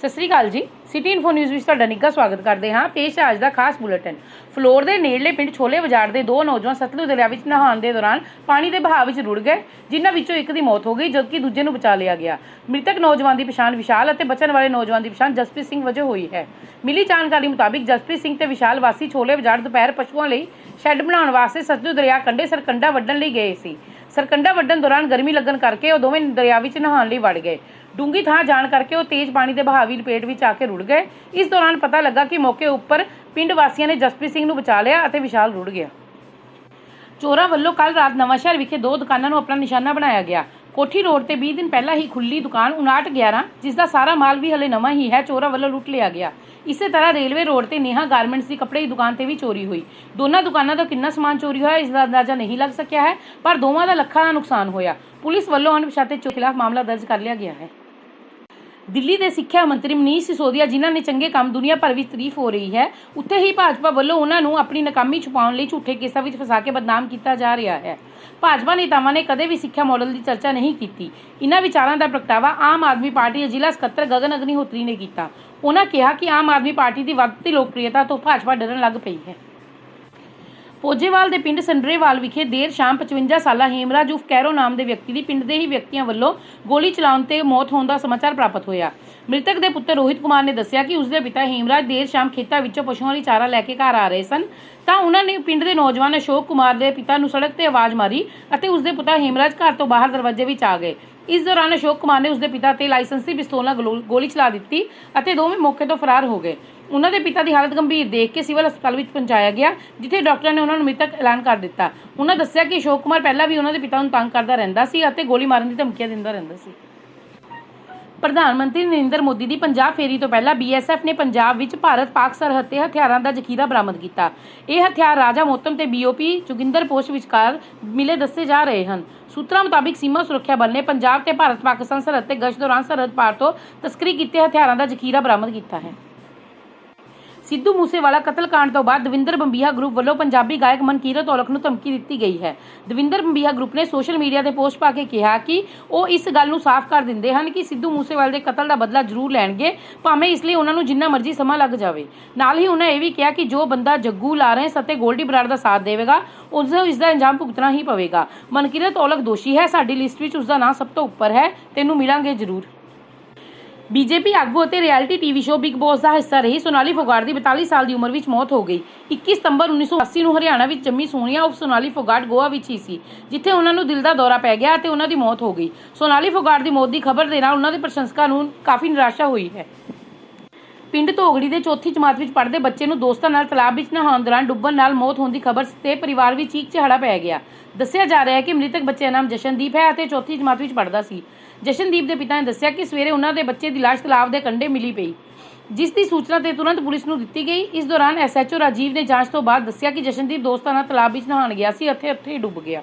ਸਤਿ ਸ੍ਰੀ ਅਕਾਲ ਜੀ। City info news ਵਿੱਚ ਤੁਹਾਡਾ ਨਿੱਘਾ ਸਵਾਗਤ ਕਰਦੇ ਹਾਂ। ਪੇਸ਼ ਹੈ ਅੱਜ ਦਾ ਖਾਸ ਬੁਲੇਟਿਨ। ਫਲੋਰ ਦੇ ਨੇੜਲੇ ਪਿੰਡ ਛੋਲੇ ਬਾਜ਼ਾਰ ਦੇ ਦੋ ਨੌਜਵਾਨ ਸਤਲੁਜ ਦਰਿਆ ਵਿੱਚ ਨਹਾਉਣ ਦੇ ਦੌਰਾਨ ਪਾਣੀ ਦੇ ਬਹਾਅ ਵਿੱਚ ਰੁੜ ਗਏ, ਜਿਨ੍ਹਾਂ ਵਿੱਚੋਂ ਇੱਕ ਦੀ ਮੌਤ ਹੋ ਗਈ, ਜਦਕਿ ਦੂਜੇ ਨੂੰ ਬਚਾ ਲਿਆ ਗਿਆ। ਮ੍ਰਿਤਕ ਨੌਜਵਾਨ ਦੀ ਪਛਾਣ ਵਿਸ਼ਾਲ ਅਤੇ ਬਚਣ ਵਾਲੇ ਨੌਜਵਾਨ ਦੀ ਪਛਾਣ ਜਸਪ੍ਰੀਤ ਸਿੰਘ ਵਜੋਂ ਹੋਈ ਹੈ। ਮਿਲੀ ਜਾਣਕਾਰੀ ਮੁਤਾਬਿਕ ਜਸਪ੍ਰੀਤ ਸਿੰਘ ਤੇ ਵਿਸ਼ਾਲ ਵਾਸੀ ਛੋਲੇ ਬਾਜ਼ਾਰ ਦੁਪਹਿਰ ਪਸ਼ੂਆਂ ਲਈ ਸ਼ੈੱਡ ਬਣਾਉਣ ਵਾਸਤੇ ਸਤਲੁਜ ਦਰਿਆ ਕੰਢੇ ਸਰਕੰਡਾ ਵੱਢਣ ਲਈ ਗਏ ਸੀ। ਸਰਕੰਡਾ ਵੱਢਣ ਦੌਰਾਨ ਗਰਮੀ ਲੱਗਣ ਕਰਕੇ ਉਹ ਦੋਵੇਂ ਦਰਿਆ ਵਿੱਚ ਨਹਾਉਣ ਲਈ ਵੜ ਗਏ। ਡੂੰਗੀ ਥਾਂ ਜਾਣ ਕਰਕੇ ਉਹ ਤੇਜ਼ ਪਾਣੀ ਦੇ ਬਹਾਵੀ ਲਪੇਟ ਵਿੱਚ ਆ ਕੇ ਰੁੜ ਗਏ। ਇਸ ਦੌਰਾਨ ਪਤਾ ਲੱਗਾ ਕਿ ਮੌਕੇ ਉੱਪਰ ਪਿੰਡ ਵਾਸੀਆਂ ਨੇ ਜਸਪ੍ਰੀਤ ਸਿੰਘ ਨੂੰ ਬਚਾ ਲਿਆ ਅਤੇ ਵਿਸ਼ਾਲ ਰੁੜ ਗਿਆ। ਚੋਰਾਂ ਵੱਲੋਂ ਕੱਲ ਰਾਤ ਨਵਾਂਸ਼ਹਿਰ ਵਿਖੇ ਦੋ ਦੁਕਾਨਾਂ ਨੂੰ ਆਪਣਾ ਨਿਸ਼ਾਨਾ ਬਣਾਇਆ ਗਿਆ। ਕੋਠੀ ਰੋਡ ਤੇ 20 ਦਿਨ ਪਹਿਲਾਂ ਹੀ ਖੁੱਲੀ ਦੁਕਾਨ 5911 ਜਿਸ ਦਾ ਸਾਰਾ ਮਾਲ ਵੀ ਹਲੇ ਨਵਾਂ ਹੀ ਹੈ, ਚੋਰਾਂ ਵੱਲੋਂ ਲੁੱਟ ਲਿਆ ਗਿਆ। ਇਸੇ ਤਰ੍ਹਾਂ ਰੇਲਵੇ ਰੋਡ ਤੇ ਨੇਹਾ ਗਾਰਮੈਂਟਸ ਦੀ ਕੱਪੜੇ ਦੀ ਦੁਕਾਨ ਤੇ ਵੀ ਚੋਰੀ ਹੋਈ। ਦੋਨਾਂ ਦੁਕਾਨਾਂ ਦਾ ਕਿੰਨਾ ਸਮਾਨ ਚੋਰੀ ਹੋਇਆ, ਇਸ ਦਾ ਅੰਦਾਜ਼ਾ ਨਹੀਂ ਲੱਗ ਸਕਿਆ ਹੈ, ਪਰ ਦੋਵਾਂ ਦਾ ਲੱਖਾਂ ਦਾ ਨੁਕਸਾਨ ਹੋਇਆ। ਪੁਲਿਸ ਵੱਲੋਂ ਅਣਪਛਾਤੇ ਚੋਰਾਂ ਖਿਲਾਫ ਮਾਮਲਾ ਦਰਜ ਕਰ ਲਿਆ ਗਿਆ ਹੈ। ਦਿੱਲੀ ਦੇ ਸਿੱਖਿਆ ਮੰਤਰੀ ਮਨੀਸ਼ ਸਿਸੋਦੀਆ, ਜਿਨ੍ਹਾਂ ਨੇ ਚੰਗੇ ਕੰਮ ਦੁਨੀਆ ਭਰ ਵਿੱਚ ਤਾਰੀਫ ਹੋ ਰਹੀ ਹੈ, ਉੱਥੇ ਹੀ ਭਾਜਪਾ ਵੱਲੋਂ ਉਹਨਾਂ ਨੂੰ ਆਪਣੀ ਨਾਕਾਮੀ ਛੁਪਾਉਣ ਲਈ ਝੂਠੇ ਕੇਸਾਂ ਵਿੱਚ ਫਸਾ ਕੇ ਬਦਨਾਮ ਕੀਤਾ ਜਾ ਰਿਹਾ ਹੈ। ਭਾਜਪਾ ਨੇਤਾਵਾਂ ਨੇ ਕਦੇ ਵੀ ਸਿੱਖਿਆ ਮਾਡਲ ਦੀ ਚਰਚਾ ਨਹੀਂ ਕੀਤੀ। ਇਹਨਾਂ ਵਿਚਾਰਾਂ ਦਾ ਪ੍ਰਗਟਾਵਾ ਆਮ ਆਦਮੀ ਪਾਰਟੀ ਦੇ ਜ਼ਿਲ੍ਹਾ ਸਕੱਤਰ ਗਗਨ ਅਗਨੀਹੋਤਰੀ ਨੇ ਕੀਤਾ। ਉਹਨਾਂ ਕਿਹਾ ਕਿ ਆਮ ਆਦਮੀ ਪਾਰਟੀ ਦੀ ਵੱਧਦੀ ਲੋਕਪ੍ਰਿਯਤਾ ਤੋਂ ਭਾਜਪਾ ਡਰਨ ਲੱਗ ਪਈ ਹੈ। ਪੋਜੇਵਾਲ ਦੇ ਪਿੰਡ ਸੰਡਰੇਵਾਲ ਵਿਖੇ ਦੇਰ ਸ਼ਾਮ 55 ਸਾਲਾ ਹੇਮਰਾਜ ਉਫ ਕੈਰੋ ਨਾਮ ਦੇ ਵਿਅਕਤੀ ਦੀ ਪਿੰਡ ਦੇ ਹੀ ਵਿਅਕਤੀਆਂ ਵੱਲੋਂ ਗੋਲੀ ਚਲਾਉਣ ਤੇ ਮੌਤ ਹੋਣ ਦਾ ਸਮਾਚਾਰ ਪ੍ਰਾਪਤ ਹੋਇਆ। ਮ੍ਰਿਤਕ ਦੇ ਪੁੱਤਰ ਰੋਹਿਤ ਕੁਮਾਰ ਨੇ ਦੱਸਿਆ ਕਿ ਉਸਦੇ ਪਿਤਾ ਹੇਮਰਾਜ ਦੇਰ ਸ਼ਾਮ ਖੇਤਾਂ ਵਿੱਚੋਂ ਪਸ਼ੂਆਂ ਲਈ ਚਾਰਾ ਲੈ ਕੇ ਘਰ ਆ ਰਹੇ ਸਨ। ਤਾਂ ਉਹਨਾਂ ਨੇ ਪਿੰਡ ਦੇ ਨੌਜਵਾਨ ਅਸ਼ੋਕ ਕੁਮਾਰ ਦੇ ਪਿਤਾ ਨੂੰ ਸੜਕ ਤੇ ਆਵਾਜ਼ ਮਾਰੀ ਅਤੇ ਉਸਦੇ ਪੁੱਤਰ ਹੇਮਰਾਜ ਘਰ ਤੋਂ ਬਾਹਰ ਦਰਵਾਜ਼ੇ ਵਿੱਚ ਆ ਗਏ। ਇਸ ਦੌਰਾਨ ਅਸ਼ੋਕ ਕੁਮਾਰ ਨੇ ਉਸਦੇ ਪਿਤਾ ਤੇ ਲਾਇਸੈਂਸੀ ਪਿਸਤੌਲ ਨਾਲ ਗਲੋ- ਗੋਲੀ ਚਲਾ ਦਿੱਤੀ ਅਤੇ ਦੋਵੇਂ ਮੌਕੇ ਤੋਂ ਫਰਾਰ ਹੋ ਗਏ। ਉਹਨਾਂ ਦੇ ਪਿਤਾ ਦੀ ਹਾਲਤ ਗੰਭੀਰ ਦੇਖ ਕੇ ਸਿਵਲ ਹਸਪਤਾਲ ਵਿੱਚ ਪਹੁੰਚਾਇਆ ਗਿਆ, ਜਿੱਥੇ ਡਾਕਟਰਾਂ ਨੇ ਉਹਨਾਂ ਨੂੰ ਮ੍ਰਿਤਕ ਐਲਾਨ ਕਰ ਦਿੱਤਾ। ਉਹਨਾਂ ਦੱਸਿਆ ਕਿ ਅਸ਼ੋਕ ਕੁਮਾਰ ਪਹਿਲਾਂ ਵੀ ਉਹਨਾਂ ਦੇ ਪਿਤਾ ਨੂੰ ਤੰਗ ਕਰਦਾ ਰਹਿੰਦਾ ਸੀ ਅਤੇ ਗੋਲੀ ਮਾਰਨ ਦੀ ਧਮਕੀਆਂ ਦਿੰਦਾ ਰਹਿੰਦਾ ਸੀ। ਪ੍ਰਧਾਨ ਮੰਤਰੀ ਨਰਿੰਦਰ ਮੋਦੀ ਦੀ ਪੰਜਾਬ ਫੇਰੀ ਤੋਂ ਪਹਿਲਾਂ ਬੀਐਸਐਫ ਨੇ ਪੰਜਾਬ ਵਿੱਚ ਭਾਰਤ ਪਾਕ ਸਰਹੱਦ ਤੇ ਹਥਿਆਰਾਂ ਦਾ ਜ਼ਖੀਰਾ ਬਰਾਮਦ ਕੀਤਾ। ਇਹ ਹਥਿਆਰ ਰਾਜਾ ਮੋਤਮ ਤੇ ਬੀਓਪੀ ਜੋਗਿੰਦਰ ਪੋਸ਼ ਵਿਚਕਾਰ ਮਿਲੇ ਦੱਸੇ ਜਾ ਰਹੇ ਹਨ। ਸੂਤਰਾਂ ਮੁਤਾਬਿਕ ਸੀਮਾ ਸੁਰੱਖਿਆ ਬਲ ਨੇ ਪੰਜਾਬ ਤੇ ਭਾਰਤ ਪਾਕਿਸਤਾਨ ਸਰਹੱਦ ਤੇ ਗਸ਼ਤ ਦੌਰਾਨ ਸਰਹੱਦ ਪਾਰ ਤੋਂ ਤਸਕਰੀ ਕੀਤੇ ਹਥਿਆਰਾਂ ਦਾ ਜ਼ਖੀਰਾ ਬਰਾਮਦ ਕੀਤਾ ਹੈ। ਸਿੱਧੂ ਮੂਸੇਵਾਲਾ ਕਤਲकांड ਤੋਂ ਬਾਅਦ ਦਵਿੰਦਰ ਬੰਬੀਹਾ ਗਰੁੱਪ ਵੱਲੋਂ ਪੰਜਾਬੀ ਗਾਇਕ ਮਨਕੀਰਤ ਔਲਖ ਨੂੰ ਧਮਕੀ ਦਿੱਤੀ ਗਈ ਹੈ। ਦਵਿੰਦਰ ਬੰਬੀਹਾ ਗਰੁੱਪ ਨੇ ਸੋਸ਼ਲ ਮੀਡੀਆ ਤੇ ਪੋਸਟ ਪਾ ਕੇ ਕਿਹਾ ਕਿ ਉਹ ਇਸ ਗੱਲ ਨੂੰ ਸਾਫ਼ ਕਰ ਦਿੰਦੇ ਹਨ ਕਿ ਸਿੱਧੂ ਮੂਸੇਵਾਲੇ ਦੇ ਕਤਲ ਦਾ ਬਦਲਾ ਜ਼ਰੂਰ ਲੈਣਗੇ, ਭਾਵੇਂ ਇਸ ਲਈ ਉਹਨਾਂ ਨੂੰ ਜਿੰਨਾ ਮਰਜ਼ੀ ਸਮਾਂ ਲੱਗ ਜਾਵੇ। ਨਾਲ ਹੀ ਉਹਨਾਂ ਇਹ ਵੀ ਕਿਹਾ ਕਿ ਜੋ ਬੰਦਾ ਜੱਗੂ ਲਾਰੈਂਸ ਅਤੇ ਗੋਲਡੀ ਬਰਾੜ ਦਾ ਸਾਥ ਦੇਵੇਗਾ ਉਸ ਨੂੰ ਇਸ ਦਾ ਇੰਜਾਮ ਭੁਗਤਣਾ ਹੀ ਪਵੇਗਾ। ਮਨਕੀਰਤ ਔਲਖ ਦੋਸ਼ੀ ਹੈ, ਸਾਡੀ ਲਿਸਟ ਵਿੱਚ ਉਸ ਦਾ ਨਾਂ ਸਭ ਤੋਂ ਉੱਪਰ ਹੈ। ਤੈਨੂੰ ਮਿਲਾਂਗੇ ਜ਼ਰੂਰ। ਬੀਜੇਪੀ ਆਗੂ ਅਤੇ reality TV show Bigg Boss ਦਾ ਹਿੱਸਾ ਰਹੀ। ਸੋਨਾਲੀ ਫੋਗਾਟ ਦੀ 42 ਸਾਲ ਦੀ ਉਮਰ ਵਿੱਚ ਮੌਤ ਹੋ ਗਈ। 21 ਸਤੰਬਰ 1980 ਨੂੰ ਹਰਿਆਣਾ ਵਿੱਚ ਜੰਮੀ ਸੋਨੀਆ ਉਫ ਸੋਨਾਲੀ ਫੋਗਾਟ ਗੋਆ ਵਿੱਚ ਹੀ ਸੀ, ਜਿੱਥੇ ਉਹਨਾਂ ਨੂੰ ਦਿਲ ਦਾ ਦੌਰਾ ਪੈ ਗਿਆ ਅਤੇ ਉਹਨਾਂ ਦੀ ਮੌਤ ਹੋ ਗਈ। ਸੋਨਾਲੀ ਫੋਗਾਟ ਦੀ ਮੌਤ ਦੀ ਖਬਰ ਦੇ ਨਾਲ ਉਹਨਾਂ ਦੇ ਪ੍ਰਸ਼ੰਸਕਾਂ ਨੂੰ ਕਾਫੀ ਨਿਰਾਸ਼ਾ ਹੋਈ ਹੈ। ਪਿੰਡ ਧੋਗੜੀ ਦੇ ਚੌਥੀ ਜਮਾਤ ਵਿੱਚ ਪੜ੍ਹਦੇ ਬੱਚੇ ਨੂੰ ਦੋਸਤਾਂ ਨਾਲ ਤਲਾਬ ਵਿੱਚ ਨਹਾਉਣ ਦੌਰਾਨ ਡੁੱਬਣ ਨਾਲ ਮੌਤ ਹੋਣ ਦੀ ਖਬਰ ਤੇ ਪਰਿਵਾਰ ਵਿੱਚ ਚੀਕ ਚਿਹਾੜਾ ਪੈ ਗਿਆ। ਦੱਸਿਆ ਜਾ ਰਿਹਾ ਹੈ ਕਿ ਮ੍ਰਿਤਕ ਬੱਚੇ ਦਾ ਨਾਮ ਜਸ਼ਨਦੀਪ ਹੈ ਅਤੇ ਚੌਥੀ ਜਮਾਤ ਵਿੱਚ ਪੜ੍ਹਦਾ ਸੀ। ਜਸ਼ਨਦੀਪ ਦੇ ਪਿਤਾ ਨੇ ਦੱਸਿਆ ਕਿ ਸਵੇਰੇ ਉਹਨਾਂ ਦੇ ਬੱਚੇ ਦੀ ਲਾਸ਼ ਤਲਾਬ ਦੇ ਕੰਢੇ ਮਿਲੀ ਪਈ। ਜਿਸ ਦੀ ਸੂਚਨਾ ਤੇ ਤੁਰੰਤ ਪੁਲਿਸ ਨੂੰ ਦਿੱਤੀ ਗਈ। ਇਸ ਦੌਰਾਨ ਐਸਐਚਓ ਰਾਜੀਵ ਨੇ ਜਾਂਚ ਤੋਂ ਬਾਅਦ ਦੱਸਿਆ ਕਿ ਜਸ਼ਨਦੀਪ ਦੋਸਤਾਂ ਨਾਲ ਤਲਾਬ ਵਿੱਚ ਨਹਾਉਣ ਗਿਆ ਸੀ ਅਤੇ ਉੱਥੇ ਹੀ ਡੁੱਬ ਗਿਆ।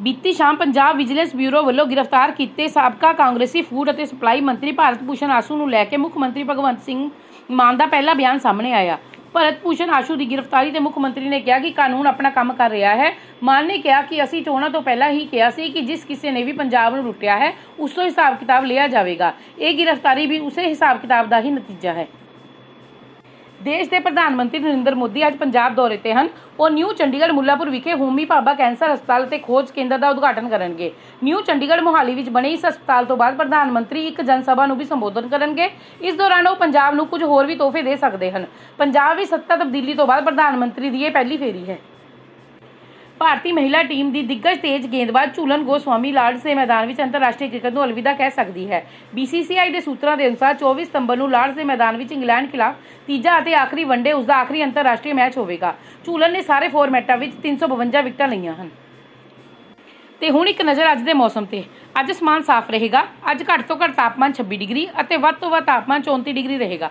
ਬੀਤੀ ਸ਼ਾਮ ਪੰਜਾਬ ਵਿਜੀਲੈਂਸ ਬਿਊਰੋ ਵੱਲੋਂ ਗ੍ਰਿਫਤਾਰ ਕੀਤੇ ਸਾਬਕਾ ਕਾਂਗਰਸੀ ਫੂਡ ਅਤੇ ਸਪਲਾਈ ਮੰਤਰੀ ਭਾਰਤ ਭੂਸ਼ਣ ਆਸੂ ਨੂੰ ਲੈ ਕੇ ਮੁੱਖ ਮੰਤਰੀ ਭਗਵੰਤ ਸਿੰਘ ਮਾਨ ਦਾ ਪਹਿਲਾ ਬਿਆਨ ਸਾਹਮਣੇ ਆਇਆ। ਭਰਤ ਭੂਸ਼ਣ ਆਸ਼ੂ ਦੀ ਗ੍ਰਿਫਤਾਰੀ ਤੇ ਮੁੱਖ ਮੰਤਰੀ ਨੇ ਕਿਹਾ ਕਿ ਕਾਨੂੰਨ ਆਪਣਾ ਕੰਮ ਕਰ ਰਿਹਾ ਹੈ। ਮਾਨ ਨੇ ਕਿਹਾ ਕਿ ਅਸੀਂ ਚੋਣਾਂ ਤੋਂ ਪਹਿਲਾਂ ਹੀ ਕਿਹਾ ਸੀ ਕਿ ਜਿਸ ਕਿਸੇ ਨੇ ਵੀ ਪੰਜਾਬ ਨੂੰ ਲੁੱਟਿਆ ਹੈ, ਉਸ ਤੋਂ ਹਿਸਾਬ ਕਿਤਾਬ ਲਿਆ ਜਾਵੇਗਾ। ਇਹ ਗ੍ਰਿਫਤਾਰੀ ਵੀ ਉਸੇ ਹਿਸਾਬ ਕਿਤਾਬ ਦਾ ਹੀ ਨਤੀਜਾ ਹੈ। ਦੇਸ਼ ਦੇ ਪ੍ਰਧਾਨ ਮੰਤਰੀ ਨਰਿੰਦਰ ਮੋਦੀ ਅੱਜ ਪੰਜਾਬ ਦੌਰੇ ਤੇ ਹਨ। ਉਹ ਨਿਊ ਚੰਡੀਗੜ੍ਹ ਮੁੱਲਾਪੁਰ ਵਿਖੇ ਹੋਮੀ ਭਾਬਾ ਕੈਂਸਰ ਹਸਪਤਾਲ ਤੇ ਖੋਜ ਕੇਂਦਰ ਦਾ ਉਦਘਾਟਨ ਕਰਨਗੇ। ਨਿਊ ਚੰਡੀਗੜ੍ਹ ਮੁਹਾਲੀ ਵਿੱਚ ਬਣੇ ਇਸ ਹਸਪਤਾਲ ਤੋਂ ਬਾਅਦ ਪ੍ਰਧਾਨ ਮੰਤਰੀ ਇੱਕ ਜਨ ਸਭਾ ਨੂੰ ਵੀ ਸੰਬੋਧਨ ਕਰਨਗੇ। ਇਸ ਦੌਰਾਨ ਉਹ ਪੰਜਾਬ ਨੂੰ ਕੁਝ ਹੋਰ ਵੀ ਤੋਹਫੇ ਦੇ ਸਕਦੇ ਹਨ। ਪੰਜਾਬ ਵਿੱਚ ਸੱਤਾ ਤਬਦੀਲੀ ਤੋਂ ਬਾਅਦ ਪ੍ਰਧਾਨ ਮੰਤਰੀ ਦੀ ਇਹ ਪਹਿਲੀ ਫੇਰੀ ਹੈ। ਭਾਰਤੀ ਮਹਿਲਾ ਟੀਮ ਦੀ ਦਿੱਗਜ ਤੇਜ਼ ਗੇਂਦਬਾਜ਼ ਝੂਲਨ ਗੋਸਵਾਮੀ ਲਾਰਡਸ ਦੇ ਮੈਦਾਨ ਵਿੱਚ ਅੰਤਰਰਾਸ਼ਟਰੀ ਕ੍ਰਿਕਟ ਨੂੰ ਅਲਵਿਦਾ ਕਹਿ ਸਕਦੀ ਹੈ। BCCI ਦੇ ਸੂਤਰਾਂ ਦੇ ਅਨੁਸਾਰ 24 ਸਤੰਬਰ ਨੂੰ ਲਾਰਡਸ ਦੇ ਮੈਦਾਨ ਵਿੱਚ ਇੰਗਲੈਂਡ ਖਿਲਾਫ ਤੀਜਾ ਅਤੇ ਆਖਰੀ ਵਨਡੇ ਉਸ ਦਾ ਆਖਰੀ ਅੰਤਰਰਾਸ਼ਟਰੀ ਮੈਚ ਹੋਵੇਗਾ। ਝੂਲਨ ਨੇ ਸਾਰੇ ਫਾਰਮੈਟਾਂ ਵਿੱਚ 352 ਵਿਕਟਾਂ ਲਈਆਂ ਹਨ। ਤੇ ਹੁਣ ਇੱਕ ਨਜ਼ਰ ਅੱਜ ਦੇ ਮੌਸਮ ਤੇ। ਅੱਜ ਅਸਮਾਨ ਸਾਫ਼ ਰਹੇਗਾ। ਅੱਜ ਘੱਟ ਤੋਂ ਘੱਟ ਤਾਪਮਾਨ 26 ਡਿਗਰੀ ਅਤੇ ਵੱਧ ਤੋਂ ਵੱਧ ਤਾਪਮਾਨ 34 ਡਿਗਰੀ ਰਹੇਗਾ।